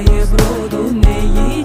бруду не їсть